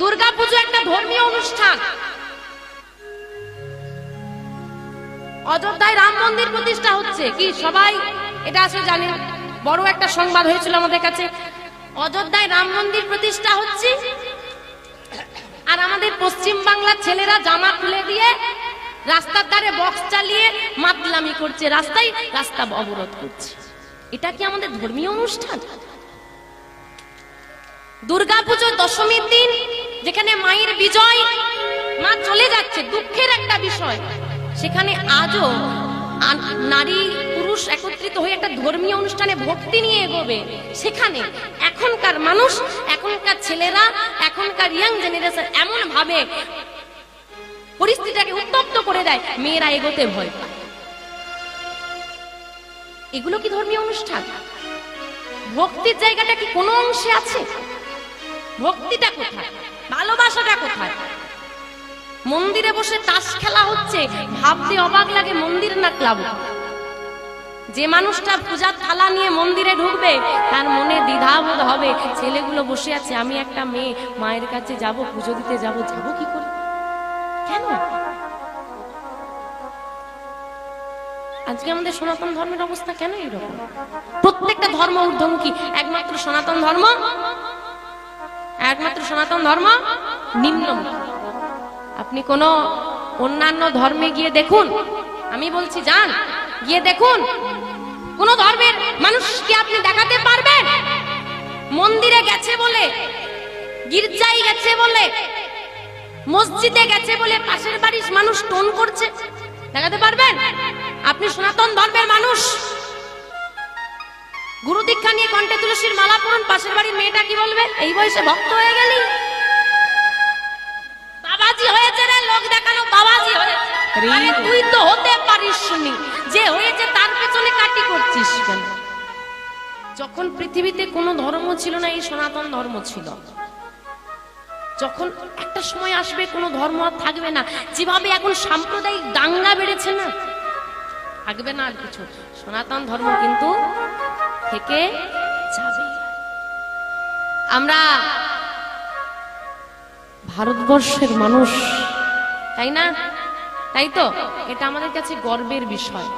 দুর্গাপুজো একটা ধর্মীয় অনুষ্ঠান। অযোধ্যায় রাম মন্দির প্রতিষ্ঠা হচ্ছে। কি সবাই এটা আসলে জানেন বড় একটা সংবাদ হয়েছিল আমাদের কাছে। অযোধ্যায় রাম মন্দির প্রতিষ্ঠা হচ্ছে। আর আমাদের পশ্চিম বাংলার ছেলেরা জামা খুলে দিয়ে রাস্তার ধারে বক্স চালিয়ে মাতলামি করছে। রাস্তায় রাস্তা অবরোধ করছে। এটা কি আমাদের ধর্মীয় অনুষ্ঠান? দুর্গাপুজো দশমীর দিন যেখানে মায়ের বিজয়, মা চলে যাচ্ছে, দুঃখের একটা বিষয়। সেখানে আজও নারী, পুরুষ একত্রিত হয়ে একটা ধর্মীয় অনুষ্ঠানে ভক্তি নিয়ে এগোবে। সেখানে এখনকার মানুষ, এখনকার ছেলেরা, এখনকার ইয়াং জেনারেশন এমন ভাবে পরিস্থিতিটাকে উত্তপ্ত করে দেয়, মেয়েরা এগোতে ভয় এগুলো কি ধর্মীয় অনুষ্ঠান? ভক্তির জায়গাটা কি কোনো অংশে আছে? ভক্তিটা কোথায়? ভালোবাসাটা কোথায়? মন্দিরে বসে তাস খেলা হচ্ছে, ভাবতে অবাক লাগে মন্দির না ক্লাব। যে মানুষটা পূজার থালা নিয়ে মন্দিরে ঢুকবে, তার মনে দ্বিধাবোধ হবে, ছেলেগুলো বসে আছে, আমি একটা মেয়ে, মায়ের কাছে যাব, পুজো দিতে যাব যাব কি করে? কেন? আজকে আমাদের সনাতন ধর্মের অবস্থা কেন এরকম প্রত্যেকটা ধর্ম ঊর্ধ্বমুখী, একমাত্র সনাতন ধর্ম একমাত্র সনাতন ধর্ম নিম্নমুখী আপনি কোন অন্যান্য ধর্মে গিয়ে দেখুন। আমি বলছি, যান, গিয়ে দেখুন। কোন ধর্মের মানুষকে আপনি দেখাতে পারবেন? মন্দিরে গেছে বলে, গির্জায় গেছে বলে, মসজিদে গেছে বলে পাশের বাড়ির মানুষ টোন করছে, দেখাতে পারবেন? আপনি সনাতন ধর্মের মানুষ। গুরু দীক্ষা নিয়ে কণ্ঠে তুলসীর মালা পরুন পাশের বাড়ির মেয়েটা কি বলবে? এই বয়সে ভক্ত হয়ে গেলি? বাবাজি হয়েছে রে লোক দেখানো বাবাজি হয়েছে। আরে তুই তো হতে পারিস নি যে হয়েছে তার পেছনে কাটি করছিস কেন? যখন পৃথিবীতে কোনো ধর্ম ছিল না এই সনাতন ধর্ম ছিল। যখন একটা সময় আসবে কোনো ধর্ম আর থাকবে না। যেভাবে এখন সাম্প্রদায়িক দাঙ্গা বেড়েছে না থাকবে না আর কিছু। সনাতন ধর্ম কিন্তু থেকে যাবে। আমরা ভারতবর্ষের মানুষ তাই না? তাই তো? এটা আমাদের কাছে গর্বের বিষয়।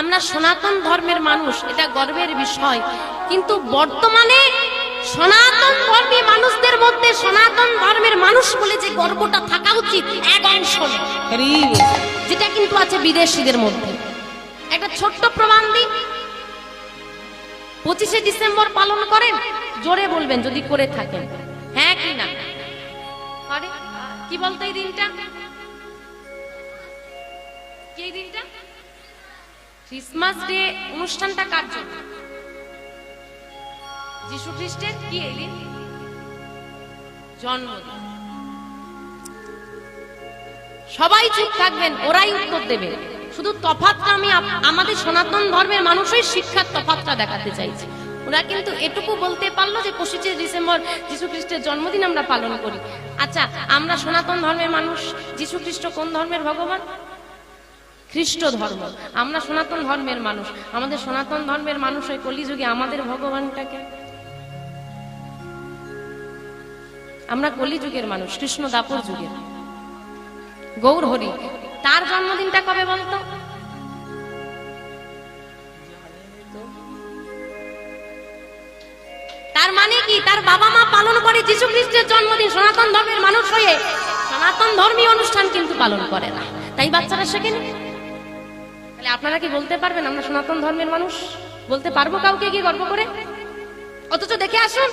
আমরা সনাতন ধর্মের মানুষ এটা গর্বের বিষয়। কিন্তু বর্তমানে সনাতন ধর্মী মানুষদের মধ্যে সনাতন ধর্মের মানুষ বলে যে গর্বটা থাকা উচিত এক অংশ যেটা কিন্তু আছে বিদেশিদের মধ্যে। একটা ছোট্ট প্রমাণ দিই পঁচিশে ডিসেম্বর পালন করেন? জোরে বলবেন, যদি করে থাকেন। হ্যাঁ কি না? করে কি বলতো এই দিনটা? কি দিনটা? ক্রিসমাস ডে অনুষ্ঠানটা কার জন্য? যিশু খ্রিস্টের কি এই দিন? জন্মদিন। সবাই চুপ থাকবেন, ওরাই উত্তর দেবে। শুধু তফাতটা আমি আমাদের সনাতন ধর্মের মানুষই শিক্ষার তফাতটা দেখাতে চাইছি। ওরা কিন্তু এটুকু বলতে পারল যে পঁচিশে ডিসেম্বর যীশু খ্রিস্টের জন্মদিন আমরা পালন করি। আচ্ছা আমরা সনাতন ধর্মের মানুষ যীশু খ্রিস্ট কোন ধর্মের ভগবান? খ্রিস্ট ধর্ম। আমরা সনাতন ধর্মের মানুষ। আমাদের সনাতন ধর্মের মানুষ ওই কলিযুগে আমাদের ভগবানটাকে? আমরা কলিযুগের মানুষ, কৃষ্ণ দাপর যুগের গৌর হরি। তার জন্মদিনটা কবে বলতো? তার মানে কি? তার বাবা মা পালন করে যীশু খ্রিস্টের জন্মদিন সনাতন ধর্মের মানুষ হয়ে সনাতন ধর্মীয় অনুষ্ঠান কিন্তু পালন করে না। তাই বাচ্চারা শেখেনি? তাহলে আপনারা কি বলতে পারবেন আমরা সনাতন ধর্মের মানুষ? বলতে পারব কাউকে গিয়ে গর্ব করে? অথচ দেখে আসুন,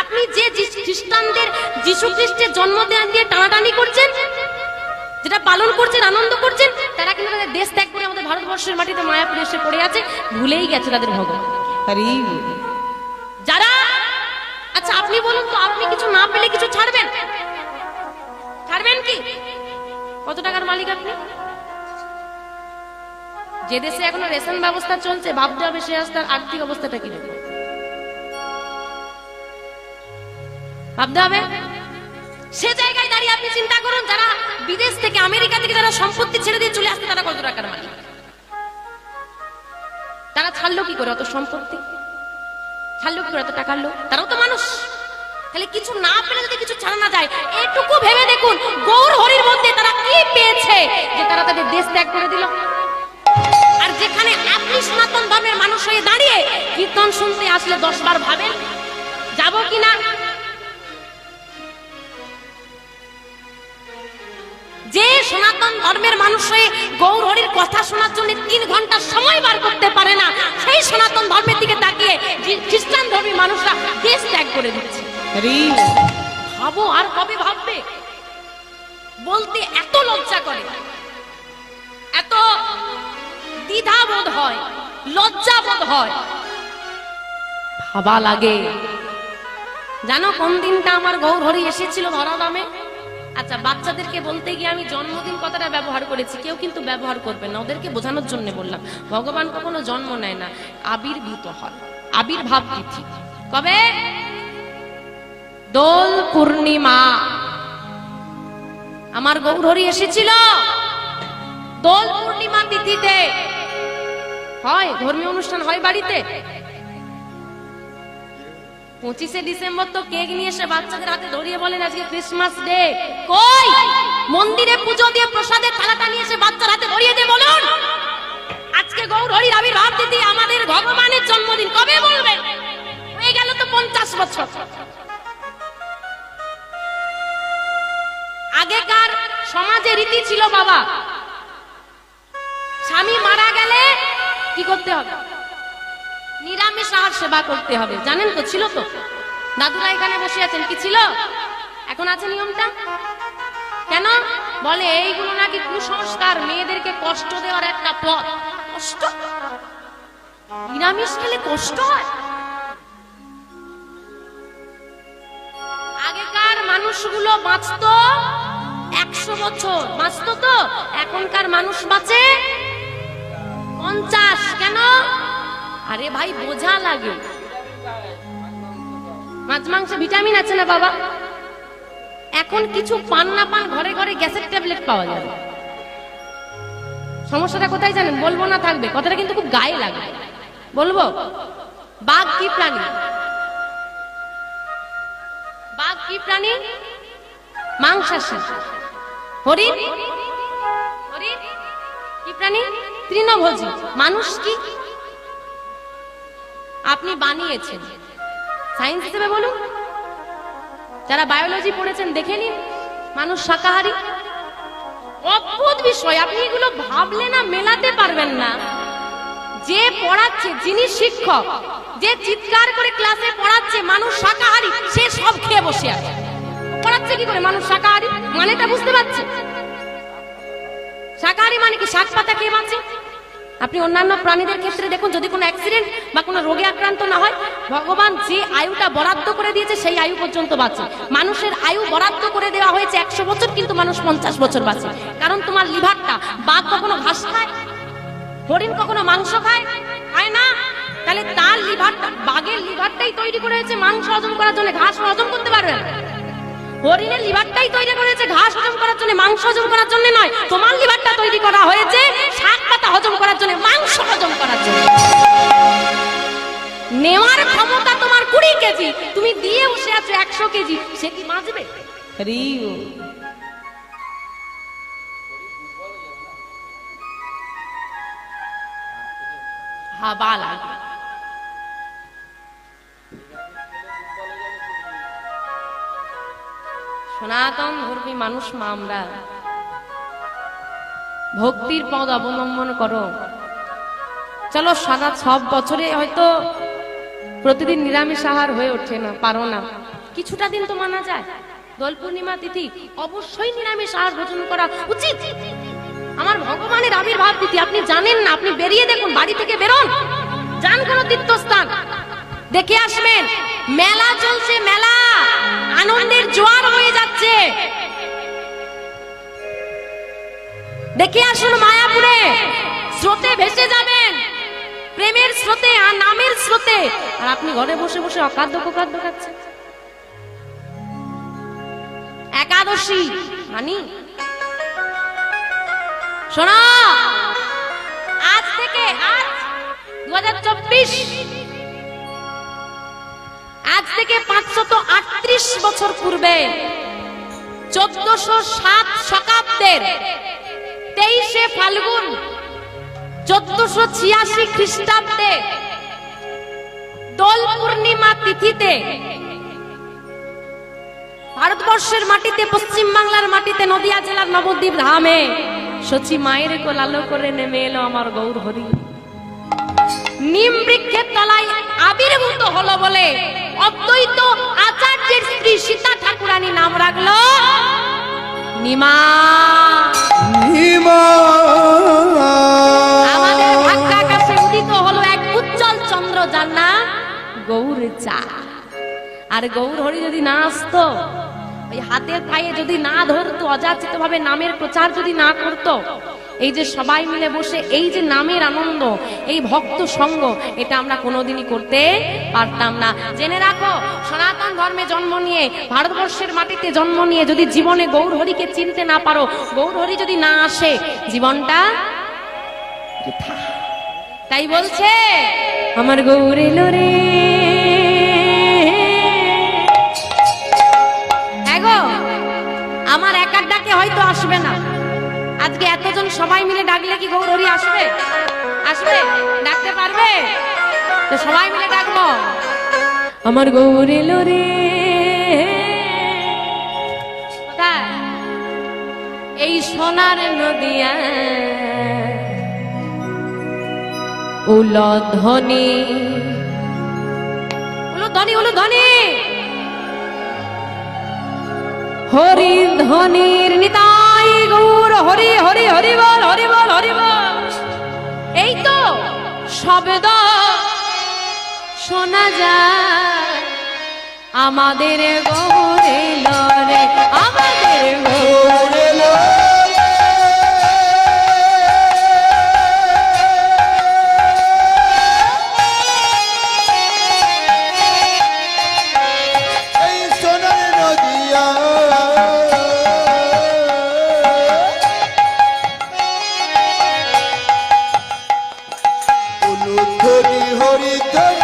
আপনি যে খ্রিস্টানদের, যীশু খ্রিস্টের জন্মদিন দিয়ে টানাটানি করছেন যেটা পালন করছেন আনন্দ করছেন তারা কিন্তু তাদের দেশ ত্যাগ করে আমাদের ভারতবর্ষের মাটিতে মায়াপুরে এসে পড়ে আছে ভুলেই গেছে তাদের ভগবান যারা আচ্ছা আপনি বলুন তো আপনি কিছু না পেলে কিছু ছাড়বেন? ছাড়বেন কি? কত টাকার মালিক আপনি? যে দেশে এখনও রেশন ব্যবস্থা চলছে ভাবতে হবে সে রাস্তার আর্থিক অবস্থাটা কি ভাবতে হবে? সে জায়গায় দাঁড়িয়ে আপনি চিন্তা করুন, যারা বিদেশ থেকে আমেরিকা থেকে যারা সম্পত্তি ছেড়ে দিয়ে চলে আসছে, তারা কত টাকার মালিক তারা ছাড়লো কি করে অত সম্পত্তি? ছাড়লো কি করে এত টাকার লোক তারাও তো মানুষ। তাহলে কিছু না পেলে যদি কিছু ছাড়া না যায়, এটুকু ভেবে দেখুন, গৌর হরির মধ্যে তারা কি পেয়েছে যে তারা তাদের দেশ ত্যাগ করে দিল। আর যেখানে আপনি সনাতন ধর্মের মানুষ হয়ে দাঁড়িয়ে কীর্তন শুনতে আসলে দশ বার ভাবেন, যাব কি সনাতন ধর্মের মানুষ হয়ে গৌর হরির কথা শোনার জন্য তিন ঘণ্টা সময় বার করতে পারে না। সেই সনাতন ধর্মের দিকে তাকিয়ে খ্রিস্টান ধর্মী মানুষরা দেশ ত্যাগ করে দিচ্ছে। ভাবো আর কবে ভাববে? বলতে এত লজ্জা করে। এত দ্বিধা বোধ হয় লজ্জা বোধ হয়। ভাবা লাগে। জানো কোন দিনটা আমার গৌর হরি এসেছিল ধরা দামে আচ্ছা বাচ্চাদেরকে বলতে গিয়ে আমি জন্মদিন কথাটা ব্যবহার করেছি, কেউ কিন্তু ব্যবহার করবে না, ওদেরকে বোঝানোর জন্য বললাম। ভগবান কখনো জন্ম নেয় না, আবির্ভূত হয়, আবির্ভাব তিথি। কবে? দোল পূর্ণিমা। আমার গৌরহরি এসেছিল দোল পূর্ণিমা তিথিতে। হয়, ধর্মীয় অনুষ্ঠান হয় বাড়িতে? পঁচিশে ডিসেম্বর তো কেক নিয়ে এসে বাচ্চাদের হাতে ধরিয়ে বলেন আজকে ক্রিসমাস ডে। কই? মন্দিরে পুজো দিয়ে প্রসাদে থালাটা নিয়ে এসে বাচ্চার হাতে ধরিয়ে দিয়ে বলুন। আজকে গৌর হরি হরির আবির্ভাব দিদি আমাদের ভগবানের জন্মদিন কবে বলবেন হয়ে গেল তো পঞ্চাশ বছর। আগেকার সমাজে রীতি ছিল বাবা, স্বামী মারা গেলে কি করতে হবে? নিরামিষ আহার সেবা করতে হবে। জানেন তো, ছিল তো? দাদুরা এখানে বসে আছেন, কি ছিল? এখন আছে নিয়মটা? কেন? বলে, এইগুলো নাকি কুসংস্কার, মেয়েদেরকে কষ্ট দেওয়ার একটা পথ। কষ্ট? নিরামিষ খেলে কষ্ট হয়? আগেকার মানুষগুলো বাঁচতো একশো বছর। বাঁচতো তো? এখনকার মানুষ বাঁচে পঞ্চাশ। কেন? আরে ভাই, বোঝা লাগে। মাছ, মাংসে, ভিটামিন আছে না বাবা? এখন কিছু পান না পান ঘরে ঘরে গ্যাসের ট্যাবলেট পাওয়া যাবে। সমস্যাটা কোথায় জানেন? বলব না, থাকবে। কথাটা কিন্তু খুব গায়ে লাগে। বলব? বাঘ কি প্রাণী? বাঘ কি প্রাণী? মাংসাশী। হরিণ? হরিণ? কি প্রাণী? তৃণভোজী। মানুষ কি? আপনি বানিয়েছেন। সায়েন্স হিসেবে বলুন। যারা বায়োলজি পড়েছেন, দেখে নিন। মানুষ শাকাহারি। অদ্ভুত বিষয়। আপনি এগুলো ভাবলে না, মেলাতে পারবেন না। যে পড়াচ্ছে, যিনি শিক্ষক, যে চিৎকার করে ক্লাসে পড়াচ্ছে, মানুষ শাকাহারি, সে সব খেয়ে বসে আছে। পড়াচ্ছে কি করে? মানুষ শাকাহারী? মানেটা বুঝতে পারছে? শাকাহারী মানে কি? শাক পাতা খেয়ে বাঁচে? আপনি অন্যান্য প্রাণীদের ক্ষেত্রে দেখুন, যদি কোনো অ্যাক্সিডেন্ট বা কোনো রোগে আক্রান্ত না হয়, ভগবান যে আয়ুটা বরাদ্দ করে দিয়েছে, সেই আয়ু পর্যন্ত বাঁচে। মানুষের আয়ু বরাদ্দ করে দেওয়া হয়েছে একশো বছর, কিন্তু মানুষ পঞ্চাশ বছর বাঁচে। কারণ তোমার লিভারটা বাঘ কখনো ঘাস খায়? হরিণ কখনো মাংস খায়? খায় না? তাহলে তার লিভারটা, বাঘের লিভারটাই তৈরি করে হয়েছে মাংস হজম করার জন্য, ঘাস হজম করতে পারবে হরিণের লিভারটাই তৈরি করেছে, ঘাস হজম করার জন্য, মাংস হজম করার জন্য নয়। তোমার লিভারটা তৈরি করা হয়েছে, শাক হজম করার জন্য মাংস হজম করার জন্য। নেওয়ার ক্ষমতা তোমার কুড়ি কেজি তুমি দিয়ে বসে আছো একশো কেজি সে কি বাঁচবে? হাবা লাগে সনাতন ধর্মী মানুষ মা আমরা। ভক্তির পদ অবলম্বন করো। চলো সারা সব বছরে হয়তো প্রতিদিন নিরামিষ আহার হয়ে ওঠে না, পারো না। কিছুটা দিন তো মানা যায়। দোল পূর্ণিমা তিথি, অবশ্যই নিরামিষ আহার ভোজন করা উচিত। আমার ভগবানের আবির্ভাব তিথি, আপনি জানেন না, আপনি বেরিয়ে দেখুন, বাড়ি থেকে বেরোন। যান কোন তীর্থস্থান। দেখে আসবেন, মেলা চলছে, মেলা। আনন্দের জোয়ার হয়ে যাচ্ছে। দেখে আসুন মায়াপুরে। স্রোতে ভেসে যাবেন। প্রেমের স্রোতে আর নামের স্রোতে। আর আপনি ঘরে বসে বসে অকাদ্য কুকাদ্য খাচ্ছেন। একাদশী। মানি? শোনো। আজ থেকে আজ দু হাজার চব্বিশ। আজ থেকে পাঁচশত আটত্রিশ বছর পূর্বে চোদ্দশো সাত শতাব্দের তেইশে ফাল্গুন চোদ্দশো ছিয়াশি খ্রিস্টাব্দে দোল পূর্ণিমা তিথিতে ভারতবর্ষের মাটিতে, পশ্চিম বাংলার মাটিতে, নদিয়া জেলার নবদ্বীপ ধামে সচি মায়ের কোল আলো করে নেমে এলো আমার গৌর হরি। নিম বৃক্ষের তলায় আবির্ভূত হলো বলে অদ্বৈত আচার্যের স্ত্রী সীতা ঠাকুরানী নাম রাখল নিমা। আমাদের ভাগ্যাকাশে উদিত হলো এক উজ্জ্বল চন্দ্র, যার নাম চা। আর গৌর হরি যদি না আসতো, ওই হাতের পায়ে যদি না ধরতো অযাচিত ভাবে নামের প্রচার যদি না করতো এই যে সবাই মিলে বসে, এই যে নামের আনন্দ, এই ভক্ত সঙ্গ, এটা আমরা কোনোদিনই করতে পারতাম না। জেনে রাখো, সনাতন ধর্মে জন্ম নিয়ে, ভারতবর্ষের মাটিতে জন্ম নিয়ে যদি জীবনে গৌর হরিকে চিনতে না পারো, গৌর হরি যদি না আসে, জীবনটা তাই বলছে, আমার গৌর এলো রে। হ্যাঁ আমার একার ডাকে হয়তো আসবে না। আজকে এতজন সবাই মিলে ডাকলে কি গৌরী আসবে? আসবে? ডাকতে পারবে? তো সবাই মিলে ডাকবো। আমার গৌর এলো রে। কোথায়? এই সোনার নদিয়া। উলধ্বনি উলধ্বনি উলধ্বনি হরি ধ্বনির গৌর হরি হরি হরি বল হরি বল হরি বল। এই তো শব্দ শোনা যায় আমাদের গৌরে লরে উলুধ্বনি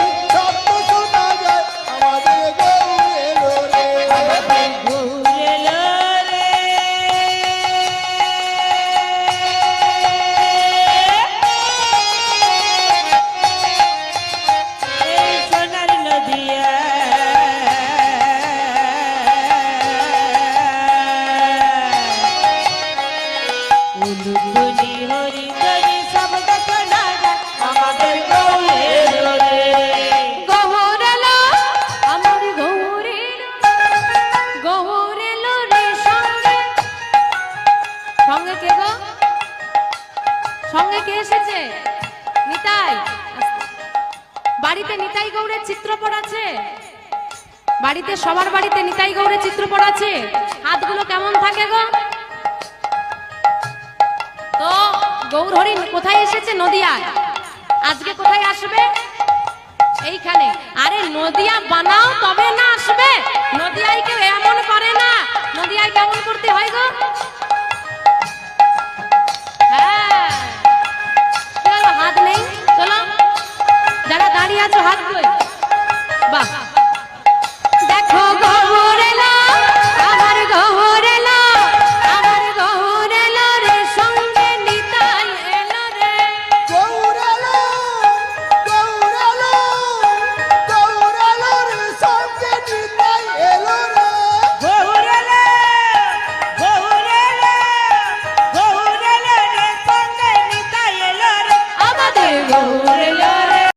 সঙ্গে কে এসেছে? নিতাই। বাড়িতে নিতাই গৌরের চিত্রপট আছে? বাড়িতে সবার বাড়িতে নিতাই গৌরের চিত্রপট আছে? হাতগুলো কেমন থাকে গো? তো গৌর হরি কোথায় এসেছে? নদিয়ায়। আজকে কোথায় আসবে? এইখানে। আরে, নদিয়া বানাও, তবে না আসবে? নদিয়ায় কেউ এমন করে না। নদিয়ায় কেমন করতে হয় গো? হ্যাঁ। হাত নেই চলো। যারা দাঁড়িয়ে আছো হাত কই বাহ।